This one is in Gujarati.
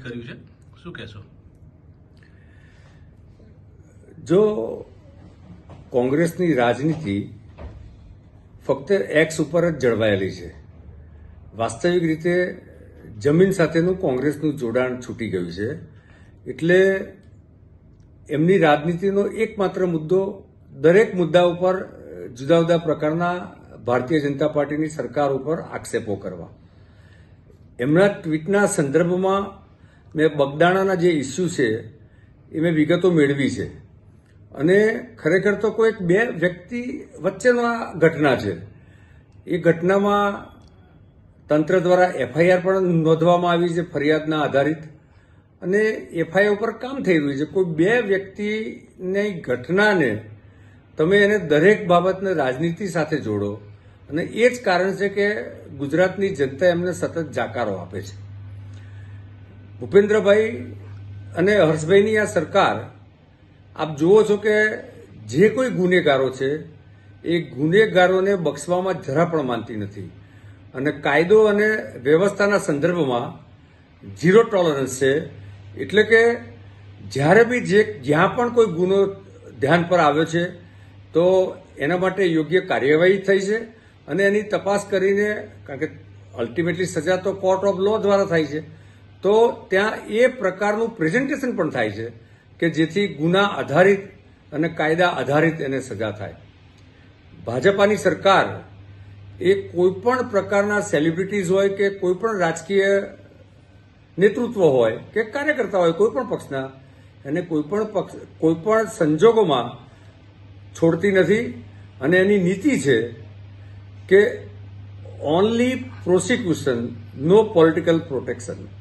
કર્યું છે? શું કહેશો? જો કોંગ્રેસની રાજનીતિ ફક્ત એક્સ ઉપર જ જળવાયેલી છે, વાસ્તવિક રીતે જમીન સાથેનું કોંગ્રેસનું જોડાણ છૂટી ગયું છે, એટલે એમની રાજનીતિનો એકમાત્ર મુદ્દો દરેક મુદ્દા ઉપર, જુદા જુદા પ્રકારના ભારતીય જનતા પાર્ટીની સરકાર ઉપર આક્ષેપો કરવા. એમના ટ્વીટના સંદર્ભમાં મેં બગદાણાના જે ઇસ્યુ છે, એ મેં વિગતો મેળવી છે. અને ખરેખર તો કોઈક બે વ્યક્તિ વચ્ચેનો આ ઘટના છે. એ ઘટનામાં તંત્ર દ્વારા એફઆઈઆર પણ નોંધવામાં આવી છે, ફરિયાદના આધારિત. અને એફઆઈઆર ઉપર કામ થઈ રહ્યું છે. કોઈ બે વ્યક્તિની ઘટનાને તમે એને દરેક બાબતને રાજનીતિ સાથે જોડો. અને એ જ કારણ છે કે ગુજરાતની જનતા એમને સતત જાકારો આપે છે. ભૂપેન્દ્રભાઈ અને હર્ષભાઈની આ સરકાર, આપ જુઓ છો કે જે કોઈ ગુનેગારો છે, એ ગુનેગારોને બક્ષવામાં જરા પણ માનતી નથી. અને કાયદો અને વ્યવસ્થાના સંદર્ભમાં ઝીરો ટોલરન્સ છે, એટલે કે જ્યારે બી જે જ્યાં પણ કોઈ ગુનો ધ્યાન પર આવ્યો છે, તો એના માટે યોગ્ય કાર્યવાહી થઈ છે અને એની તપાસ કરીને, કારણ કે અલ્ટિમેટલી સજા તો કોર્ટ ઓફ લો દ્વારા થાય છે તો ત્યાં એ પ્રકારનું પ્રેઝન્ટેશન પણ થાય છે કે જેથી ગુના આધારિત અને કાયદા આધારિત એને સજા થાય. ભાજપાની સરકાર એ કોઈપણ પ્રકારના સેલિબ્રિટીઝ હોય કે કોઈપણ રાજકીય નેતૃત્વ હોય કે કાર્યકર્તા હોય કોઈપણ પક્ષના, એને કોઈ પણ પક્ષ કોઈપણ સંજોગોમાં છોડતી નથી અને એની નીતિ છે કે only prosecution no political protection